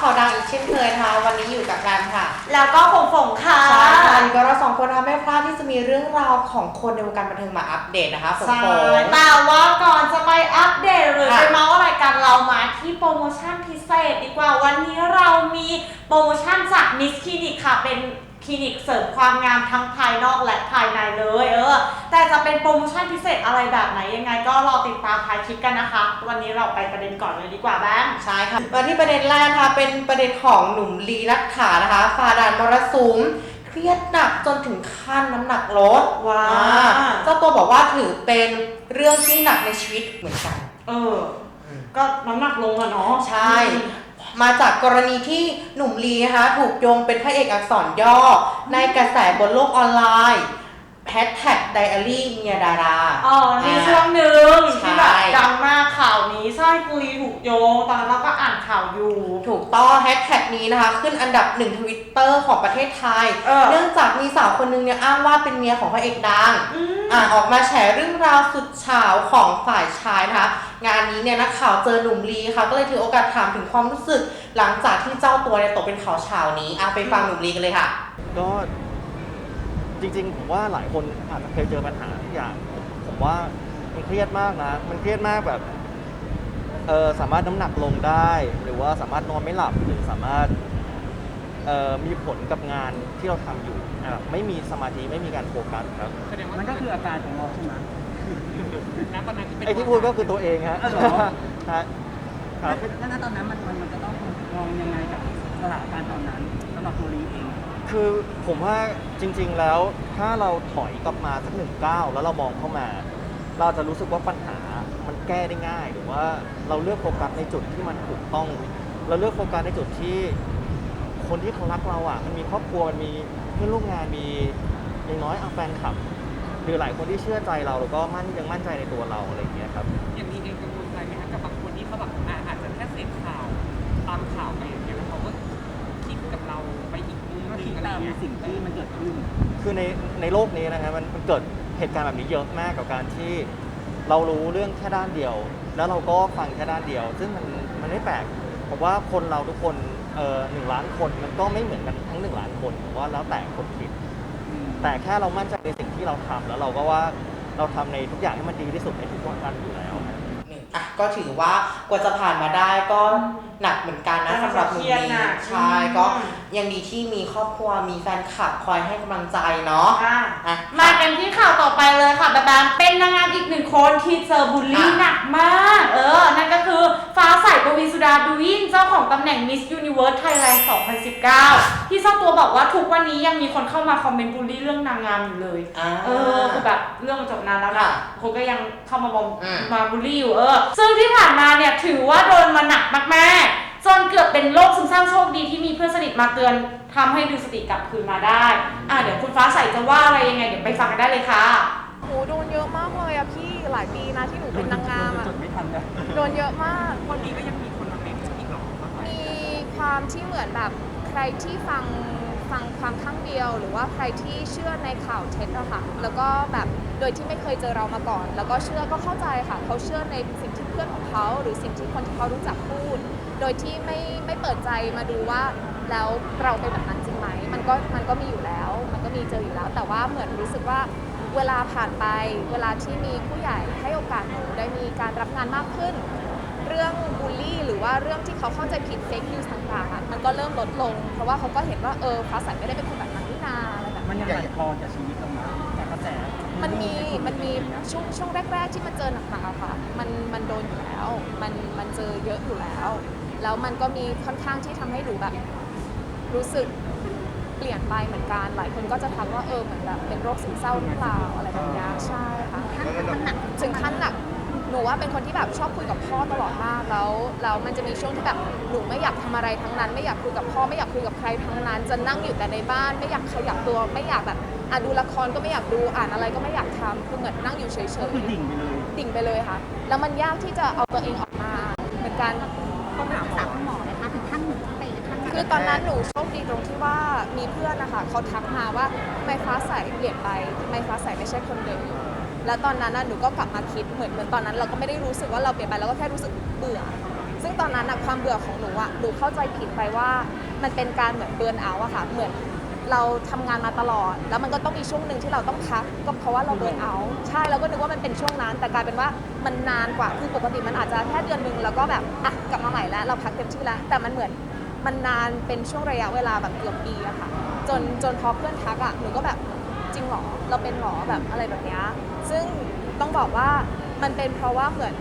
ข่าวดังอีกเช่นเคยนะคะวันนี้อยู่กับกันค่ะแล้วก็ฝงฝงค่ะใช่ค่ะอันนี้ก็เราสองคนนะคะไม่พลาดที่จะมีเรื่องราวของคนในวงการบันเทิงมาอัปเดตนะคะฝนใช่ฝนแต่ว่าก่อนจะไปอัปเดตหรือค่ะ ไปเมาส์อะไรกันเรามาที่โปรโมชั่นพิเศษดีกว่าวันนี้เรามีโปรโมชั่นจากมิสคลินิกค่ะเป็นค ลินิกเสริมความงามทั้งภายนอกและภายในเลยเออ แต่จะเป็นโปรโมชั่นพิเศษอะไรแบบไหนยังไงก็รอติดตามท้ายคลิปกันนะคะ วันนี้เราไปประเด็นก่อนเลยดีกว่าแบงค์ใช่ค่ะมาที่ประเด็นแรกนะคะเป็นประเด็นของหนุ่มลีนัทถานะคะฝ่าด่านมรสุมเครียดหนักจนถึงขั้นน้ำหนักลดว้าวอ่เจ้าตัวบอกว่าถือเป็นเรื่องที่หนักในชีวิตเหมือนกัน เออ ก็น้ำหนักลงอะเนาะใช่ มาจากกรณีที่หนุ่มลีนะคะถูกโยงเป็นพระเอกอักษรย่อ ในกระแสบนโลกออนไลน์แฮชแท็กไดอารี่เมียดารา อ๋อมีช่วงหนึ่งใช่ที่แบบดังมากข่าวนี้ใช่กุลีถูกโยง ตอนนั้นเราก็อ่านข่าวอยู่ ถูกต้องแฮชแท็กนี้นะคะ ขึ้นอันดับหนึ่งทวิตเตอร์ของประเทศไทยเออเนื่องจากมีสาวคนนึงเนี่ยอ้างว่าเป็นเมียของพระเอกดัง อ่าออกมาแฉเรื่องราวสุดเฉาของฝ่ายชายนะคะ งานนี้เนี่ยนักข่าวเจอหนุ่มลีค่ะ ก็เลยถือโอกาสถามถึงความรู้สึก หลังจากที่เจ้าตัวเนี่ยตกเป็นข่าวเฉานี้อะไปฟังหนุ่มลีกันเลยค่ะ ก็จริงๆ ผมว่าหลายคนอาจจะเคยเจอปัญหาทุกอย่าง ผมว่ามันเครียดมากนะ มันเครียดมากแบบเออสามารถน้ำหนักลงได้ หรือว่าสามารถนอนไม่หลับหรือสามารถ มีผลกับงานที่เราทำอยู่อะไม่มีสมาธิไม่มีการโฟกัสครับมันก็คืออาการของเราใช่ไหมไอ้ที่พูดก็คือตัวเองฮะอ๋อเหรอ ฮะครับ แล้วณตอนนั้นมันมันมันจะต้องมองยังไงกับสถานการณ์ตอนนั้นสำหรับตัวลีเองคือผมว่าจริง ๆ แล้วถ้าเราถอยกลับมาสักหนึ่งก้าวแล้วเรามองเข้ามา เราจะรู้สึกว่าปัญหามันแก้ได้ง่าย หรือว่าเราเลือกโฟกัสในจุดที่มันถูกต้อง เราเลือกโฟกัสในจุดที่ คนที่เขารักเราอะ มันมีครอบครัว มันมีเพื่อนร่วมงาน มีอย่างน้อยเอาแฟนคลับหรือหลายคนที่เชื่อใจเราแล้วก็มั่นยังมั่นใจในตัวเราอะไรอย่างเงี้ยครับ อย่างนี้เองกังวลใจไหมคะกับบางคนที่เขาแบบอะอาจจะแค่เสพข่าวตามข่าวไปอย่างเงี้ยแล้วเขาก็คิดกับเราไปอีกมุมก็หนึคิดงอะไรตามเงี้ยสิ่งที่มันเกิดขึ้น คือในในโลกนี้นะครับมันมันเกิดเหตุการณ์แบบนี้เยอะมากกับการที่เรารู้เรื่องแค่ด้านเดียว แล้วเราก็ฟังแค่ด้านเดียว ซึ่งมันมันไม่แปลกผมว่าคนเราทุกคน เอ่อหนึ่งล้านคนมันก็ไม่เหมือนกันทั้งหนึ่งล้านคนผมว่าแล้วแต่คนคิด แต่แค่เรามั่นใจในสิ่งที่เราทำแล้วเราก็ว่าเราทำในทุกอย่างให้มันดีที่สุดในทุกวันอยู่แล้วครับหนึ่งอะก็ถือว่ากว่าจะผ่านมาได้ก็ หนักเหมือนกันนะน่าจะสำหรับหนุ่มเครียดลีหนักใช่อืม ก็ยังดีที่มีครอบครัวมีแฟนคลับคอยให้กำลังใจเนาะอะอะ มากันที่ข่าวต่อไปเลยค่ะแบบแบบเป็นนางงามอีกหนึ่งคนที่เจอบูลลี่อะหนักมาก เออ นั่นก็คือฟ้าใสปวีสุดาดูวินเจ้าของตำแหน่ง Miss Universe Thailand 2019 ที่เจ้าตัวบอกว่าทุกวันนี้ยังมีคนเข้ามาคอมเมนต์บูลลี่เรื่องนางงามอยู่เลย อ่า เออคือแบบเรื่องมันจบนานแล้วนะค่ะคนก็ยังเข้ามาบอมอืม มาบูลลี่อยู่เออ ซึ่งที่ผ่านมาเนี่ยถือว่าโดนมาหนักมากๆ จนเกือบเป็นโรคซึมเศร้าโชคดีที่มีเพื่อนสนิทมาเตือนทำให้ดึงสติกลับคืนมาได้ อะเดี๋ยวคุณฟ้าใสจะว่าอะไรยังไงเดี๋ยวไปฟังกันได้เลยค่ะโหโดนเยอะมากเลยอะพี่หลายปีนะที่หนูเป็นนางงามอะจดไม่ทันเลยโดนเยอะมากวันนี้ก็ยังมีคนมาเม้นอีกเหรอมีความที่เหมือนแบบใครที่ฟัง ฟังความข้างเดียว หรือว่าใครที่เชื่อในข่าวเท็จอะค่ะแล้วก็แบบโดยที่ไม่เคยเจอเรามาก่อน แล้วก็เชื่อก็เข้าใจค่ะ เขาเชื่อในสิ่งที่เพื่อนของเขาหรือสิ่งที่คนที่เขารู้จักพูด โดยที่ไม่ไม่เปิดใจมาดูว่าแล้วเราเป็นแบบนั้นจริงไหมมันก็มันก็มีอยู่แล้ว มันก็มีเจออยู่แล้ว แต่ว่าเหมือนรู้สึกว่าเวลาผ่านไป เวลาที่มีผู้ใหญ่ให้โอกาสหนูได้มีการรับงานมากขึ้น เรื่องบูลลี่ หรือว่าเรื่องที่เขาเข้าใจผิดเฟกนิวส์ต่าง มันก็เริ่มลดลง เพราะว่าเขาก็เห็นว่าเออฟ้าใสไม่ได้เป็นคนแบบนั้นนี่นาอะไรแบบมันนี้ยังบั่นทอนกับชีวิตเราไหมแต่กระแสมันมีมันมีช่วงช่วงแรก ๆ ที่มันเจอหนักๆอะค่ะ มันมันโดนอยู่แล้ว มันมันเจอเยอะอยู่แล้ว แล้วมันก็มีค่อนข้างที่ทำให้หนูแบบ รู้สึกเปลี่ยนไปเหมือนกัน หลายคนก็จะทักว่าเออเหมือนแบบเป็นโรคซึมเศร้าหรือเปล่าอะไรแบบเนี้ยใช่ค่ะถึงขั้นหนัก หนูว่าเป็นคนที่แบบชอบคุยกับพ่อตลอดมากแล้วแล้วมันจะมีช่วงที่แบบหนูไม่อยากทำอะไรทั้งนั้น ไม่อยากคุยกับพ่อไม่อยากคุยกับใครทั้งนั้น จะนั่งอยู่แต่ในบ้าน ไม่อยากขยับตัวไม่อยากแบบอะดูละครก็ไม่อยากดูอ่านอะไรก็ไม่อยากทำคือเหมือนนั่งอยู่เฉยก็คือๆดิ่งไปเลยดิ่งไปเลยค่ะ แล้วมันยากที่จะเอาตัวเองออกมาเหมือนกัน ต้องหาหมอ หมอไหมคะถึงขั้นไปขั้นคือตอนนั้นหนูโชคดีตรงที่ว่ามีเพื่อนนะคะเขาทักมาว่าทำไมฟ้าใสเปลี่ยนไปทำไมฟ้าใสไม่ใช่คนเดิม แล้วตอนนั้นน่ะหนูก็กลับมาคิดเหมือนเหมือนตอนนั้น เราก็ไม่ได้รู้สึกว่าเราเปลี่ยนไปเราก็แค่รู้สึกเบื่อ ซึ่งตอนนั้นอะความเบื่อของหนูอะหนูเข้าใจผิดไปว่ามันเป็นการเหมือนเบิร์นเอาท์อะค่ะ เหมือนเราทำงานมาตลอด แล้วมันก็ต้องมีช่วงหนึ่งที่เราต้องพักก็เพราะว่าเราเบิร์นเอาท์ใช่เราก็นึกว่ามันเป็นช่วงนั้น แต่กลายเป็นว่ามันนานกว่าคือปกติมันอาจจะแค่เดือนหนึ่งแล้วก็แบบอะกลับมาใหม่แล้วเราพักเต็มที่แล้วแต่มันเหมือนมันนานเป็นช่วงระยะเวลาแบบเกือบปีอะค่ะ จนจนพอเพื่อนทักอะหนูก็แบบจริงเหรอเราเป็นเหรอแบบอะไรแบบเนี้ย ซึ่งต้องบอกว่ามันเป็นเพราะว่าเหมือน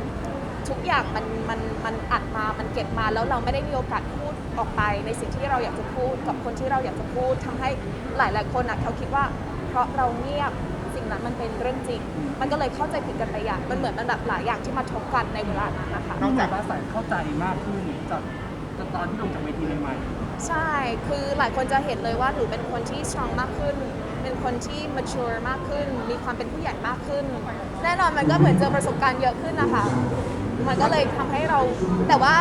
ทุกอย่างมันมันมันอัดมา มันเก็บมาแล้วเราไม่ได้มีโอกาสพูดออกไปในสิ่งที่เราอยากจะพูดกับคนที่เราอยากจะพูดทำให้หลาย ๆ คนอะเขาคิดว่า เพราะเราเงียบสิ่งนั้นมันเป็นเรื่องจริง มันก็เลยเข้าใจผิดกันไปอย่างมันเหมือนมันแบบหลายอย่างที่มาทบกันในเวลานั้นนะคะนอกจากว่าใส่เข้าใจมากขึ้นจากจากตอนที่ลงจากเวทีใหม่ใช่ คือหลายคนจะเห็นเลยว่าหนูเป็นคนที่ strong มากขึ้น เป็นคนที่ mature มากขึ้น มีความเป็นผู้ใหญ่มากขึ้น แน่นอนมันก็เหมือนเจอประสบการณ์เยอะขึ้นนะคะ มันก็เลยทำให้เรา แต่ว่า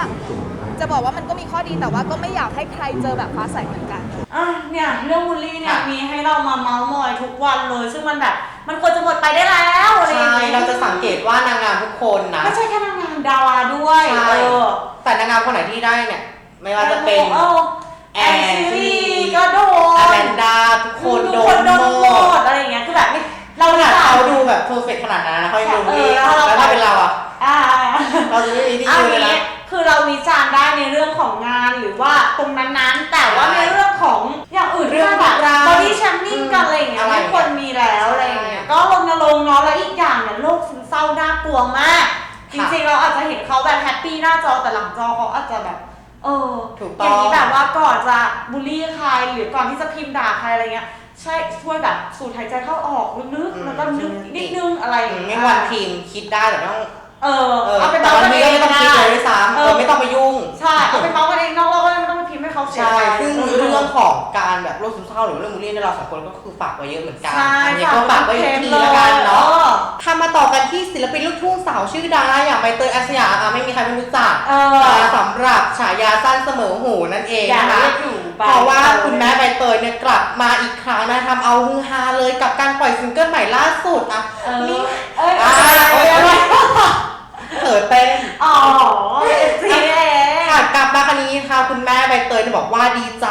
จะบอกว่ามันก็มีข้อดีแต่ว่าก็ไม่อยากให้ใครเจอแบบฟ้าใสเหมือนกัน อะเนี่ยเรื่องบูลลี่เนี่ยค่ะมีให้เรามาเมาส์มอยทุกวันเลย ซึ่งมันแบบ มันควรจะหมดไปได้แล้วอะไรอย่าใช่งงี้เราจะสังเกตว่านางงามทุกคนนะ ไม่ใช่แค่นางงามดาราด้วยใช่ เออแต่นางงามคนไหนที่ได้เนี่ย ไม่ว่าจะเป็นออแอแอนนซิซิลีลีก็โดน อแมนดาทุกคนโดทุกคนนโดนหหมมดดอะไรอย่างเงี้ยคือแบบเราขนาดด่เขาดูแบบเพอร์เฟกขนาดนั้นนะเขายังดูเอดีอแล้วเราแล้วถ้าเป็นเราอะ อ่าเราจะไม่มีที่เอายืนเลยงี้นะคือเราวิจารณ์ได้ในเรื่องของงานหรือว่าตรงนั้นๆ แต่ว่าใช่ในเรื่องของอย่างอื่นเรื่องแบบราวบอดี้แชมมิ่งกันอะไรอย่างเงี้ยอะไรไม่ควรมีแล้วอะไรอย่างเงี้ยก็รณรงค์เนาะแล้วอีกอย่างเนี่ยโรคซึมเศร้าน่ากลัวมากจค่ะริงๆเราอาจจะเห็นเขาแบบแฮปปี้หน้าจอแต่หลังจอเขาอาจจะแบบ เออถูกอต้อง ย่างนี้แบบว่าก่อนจะบูลลี่ใครหรือก่อนที่จะพิมพ์ด่าใครอะไรเงี้ยใช่ช่วยแบบสูดหายใจเข้าออกลึกอืๆมแล้วก็นึกนิดนึงอะไรอย่างไม่เงี้ยวันทีมคิดได้แต่ต้องเออเออเอาไปแต่เมาส์วันกันนี้เอก็งไม่ต้องคิดเลยด้วยซ้ำเอเอออไม่ต้องไปยุ่ง ใช่เอาไปเมาส์กันเองนอกเราก็ไม่ต้อง รื่องของการแบบโรคซึมเศร้าหรือเรื่องบูลลี่เนี่ยเราสองคนก็คือฝากไว้เยอะเหมือนกันใช่อันนี้ก็ฝากไว้อีกทีละกันเนาะทำมาต่อกันที่ศิลปินลูกทุ่งสาวชื่อดังนะอย่างใบเตยอาสยามอะไม่มีใครไม่รู้จักเอออ่าสำหรับฉายาสั้นเสมอหูนั่นเองอย่านะคะเรียกอยู่ไปเพราะว่าคุณแม่ใบเตยเนี่ยกลับมาอีกครั้งนะทำเอาฮือฮาเลยกับการปล่อยซิงเกิลใหม่ล่าสุดอะเออนี่ เอ้ย อ่า เอ้ย โอ๊ย เอ้ย เขินเต้น อ๋อสีเอง ค่ะกลับมาครั้งนี้ค่ะคุณแม่ใบเตยเนี่ยบอกว่าดีใจ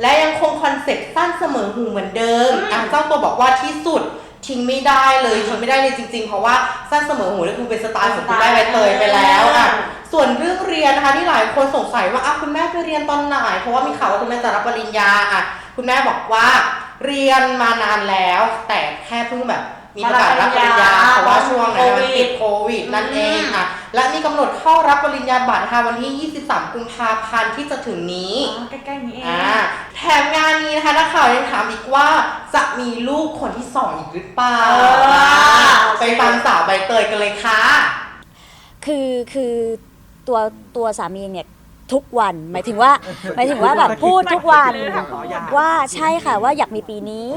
และยังคงคอน เซ็ปต์สั้นเสมอหูเหมือนเดิมอะเจ้าตัวบอกว่าที่สุดทิ้งไม่ได้เลยทิ้งไม่ได้เลยจริง ๆ เพราะว่าสั้นเสมอหูนี่คือเป็นสไตล์ของคุณแม่ใบเตยไปแล้วอะส่วนเรื่องเรียนนะคะที่หลายคนสงสัยว่าอะคุณแม่ไปเรียนตอนไหนเพราะว่ามีข่าวว่าคุณแม่จะรับปริญญาอะคุณแม่บอกว่าเรียนมานานแล้ว แต่แค่เพิ่งแบบมีประกาศรับปริญญาเพราะว่าช่วงนั้นมันติดโควิดนั่นเองอะ และมีกำหนดเข้ารับปริญญาบัตรนะคะวันที่ 23 กุมภาพันธ์ที่จะถึงนี้อ๋อใกล้ๆนี้เอง อ่าแถมงานนี้นะคะนักข่าวยังถามอีกว่าจะมีลูกคนที่สองอีกหรือเปล่าเอออ่าไปฟังสาวใบเตยกันเลยค่ะ คือคือตัวตัวสามีเนี่ย ทุกวัน หมายถึงว่าหมายถึงว่าแบบพูดทุกวันว่าใช่ค่ะว่าอยากมีปีนี้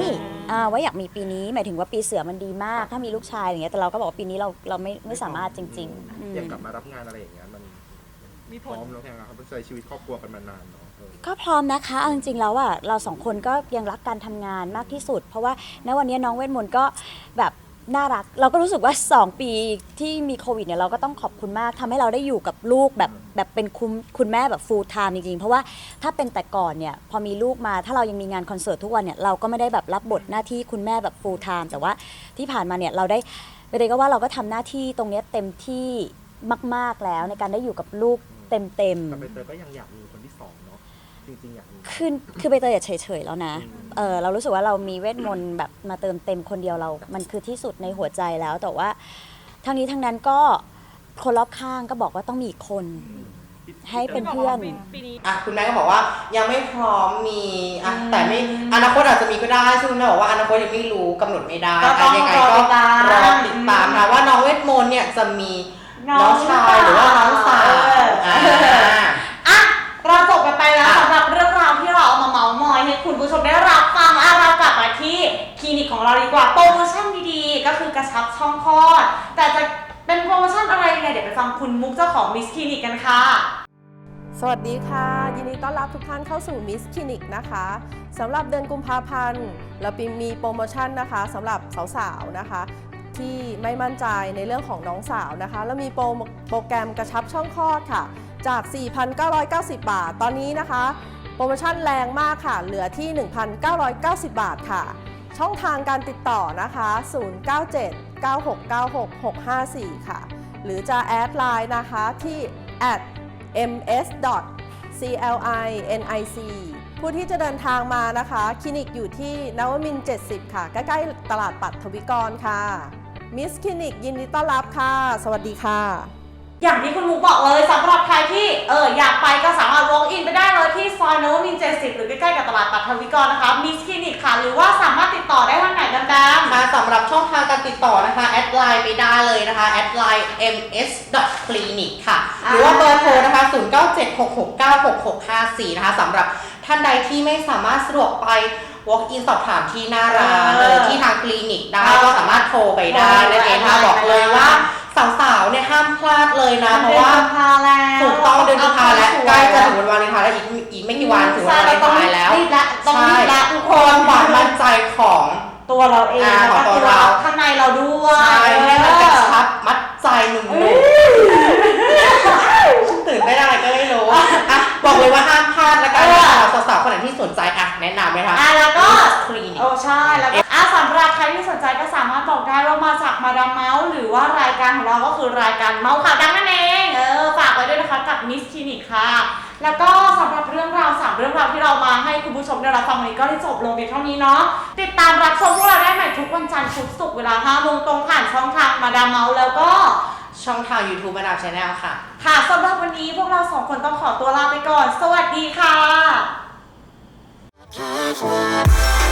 อ่าว่าอยากมีปีนี้ หมายถึงว่าปีเสือมันดีมาก ถ้ามีลูกชายอย่างเงี้ยแต่เราก็บอกว่าปีนี้เราเราไม่ไม่สามารถจริงๆอืม อย่างกลับมารับงานอะไรอย่างเงี้ยมันมีพผร้ลอมแล้วใช่ไหมครับมันใช้ชีวิตครอบครัวกันมานานเนาะเออ ก็พร้อมนะคะเอาจริงๆแล้วอะเราสองคนก็ยังรักการทำงานมากที่สุด เพราะว่าณวันนี้น้องเวทมนต์ก็แบบ น่ารัก เราก็รู้สึกว่า 2 ปีที่มีโควิดเนี่ยเราก็ต้องขอบคุณมากทำให้เราได้อยู่กับลูกแบบแบบเป็นคุณคุณแม่แบบ full time จริงๆ เพราะว่าถ้าเป็นแต่ก่อนเนี่ยพอมีลูกมาถ้าเรายังมีงานคอนเสิร์ตทุกวันเนี่ยเราก็ไม่ได้แบบรับบทหน้าที่คุณแม่แบบ full time แต่ว่าที่ผ่านมาเนี่ยเราได้ไปเลยก็ว่าเราก็ทำหน้าที่ตรงเนี้ยเต็มที่มาก ๆแล้วในการได้อยู่กับลูกเต็มๆ แต่ใบเตยก็ยังอยากมีคนที่สองเนาะ จริงๆอยากมี คือคือใบเตยอะเฉยๆแล้วนะ เออเรารู้สึกว่าเรามีเวทมนต์แบบมาเติมเต็มคนเดียวเรา มันคือที่สุดในหัวใจแล้ว แต่ว่าทั้งนี้ทั้งนั้นก็คนรอบข้างก็บอกว่าต้องมีอีกคน ให้เป็นเพื่อน ปีนี้ อะคุณแม่ก็บอกว่ายังไม่พร้อมมีอะอืมแต่ไม่อนาคตอาจจะมีก็ได้ซึ่งคุณแม่บอกว่าอนาคตยังไม่รู้กำหนดไม่ได้ก็ต้องะยังไงรอก็ติดตามรอติดตามนะว่าน้องเวทมนต์เนี่ยจะมีน้องน้องชายหรือว่าน้องสาวเอออ่อ่าอะเราจบกันไปแล้วอะสำหรับ ให้คุณผู้ชมได้รับฟังอะเรากลับมาที่คลินิกของเราดีกว่าโปรโมชั่นดีๆ ก็คือกระชับช่องคลอด แต่จะเป็นโปรโมชั่นอะไรยังไงเดี๋ยวไปฟังคุณมุกเจ้าของมิสคลินิกกันค่ะ สวัสดีค่ะ ยินดีต้อนรับทุกท่านเข้าสู่มิสคลินิกนะคะสำหรับเดือนกุมภาพันธ์เราปีมีโปรโมชั่นนะคะสำหรับสาวๆนะคะ ที่ไม่มั่นใจในเรื่องของน้องสาวนะคะ แล้วมีโปรโปรแกรมกระชับช่องคลอดค่ะ จาก 4,990 บาท ตอนนี้นะคะ ปรโมชั่นแรงมากค่ะ เหลือที่ 1,990 บาทค่ะ ช่องทางการติดต่อนะคะ 097-9696-654 ค่ะ หรือจะแอดไลน์นะคะที่ at ms.clinic ผู้ที่จะเดินทางมานะคะ คลินิกอยู่ที่นวมิน 70 ค่ะ ใกล้ ๆ ตลาดปัดทวิกรค่ะ มิสคลินิกยินดีต้อนรับค่ะ สวัสดีค่ะ อย่างที่คุณมุกบอกเลยสำหรับใครที่เอออยากไปก็สามารถ walk in ไปได้เลยที่ซอยนวมินทร์70หรือใกล้ๆกับตลาดปัทวิกรนะคะมิสคลินิกค่ะ หรือว่าสามารถติดต่อได้ทางไหนดังค่ะสำหรับช่องทางการติดต่อนะคะ แอดไลน์ไปได้เลยนะคะ แอดไลน์ ms clinic ค่ะ หรือว่าเบอร์โทรนะคะ 0976696654 นะคะสำหรับท่านใดที่ไม่สามารถสะดวกไป walk in สอบถามที่หน้าร้านเออเลยที่ทางคลินิกได้เออก็สามารถโทรไปได้นั่นเองค่ะโทรไปบอกเลยว่า สาวๆเนี่ยห้ามพลาดเลยๆนะ เพราะว่าดือนกุมภาแล้วถูกต้องเดือนกุมภาและเอใกล้จะสวยถึงวันวาเลนไทน์แล้วอีกอีกไม่กี่วันถึงวันวาเลนไทน์แล้วรีบละต้องรีบละทุกคคนนความมั่นใจของตัวเราเองอ่าแล้วก็ของตัตัววเราข้างในเราด้วย ใช่ให้มันกระชับมัดใจหนุ่มๆตื่นไม่ได้ก็ไม่รู้อะบอกเลยว่าห้ามพลาดแล้วกันนะคะสาวๆค นไหนที่สนใจอะแนะนำไหมคะอะแล้วก็คลินิก โอ้ใช่แล้วก็อะสำหรับใครที่สนใจก็สามารถบอกได้ว่ามาจากมาดามเมาส์หรือว่ารายการของเราก็คือรายการเมาส์ข่าวดังนั่นเองเออฝากไว้ด้วยนะคะกับมิสคลินิกค่ะ แล้วก็สำหรับเรื่องราวสามเรื่องราวที่เรามาให้คุณผู้ชมได้รับฟังวันนี้ก็ได้จบลงเพียงเท่านี้เนาะติดตามรับชมพวกเราได้ใหม่ทุกวันจันทร์พุธศุกร์เวลา5โมงตรงผ่านช่องทางมาดามเมาส์แล้วก็ ช่องทาง YouTube มาดามชาแนลค่ะ ค่ะสำหรับวันนี้พวกเราสองคนต้องขอตัวลาไปก่อน สวัสดีค่ะ Drive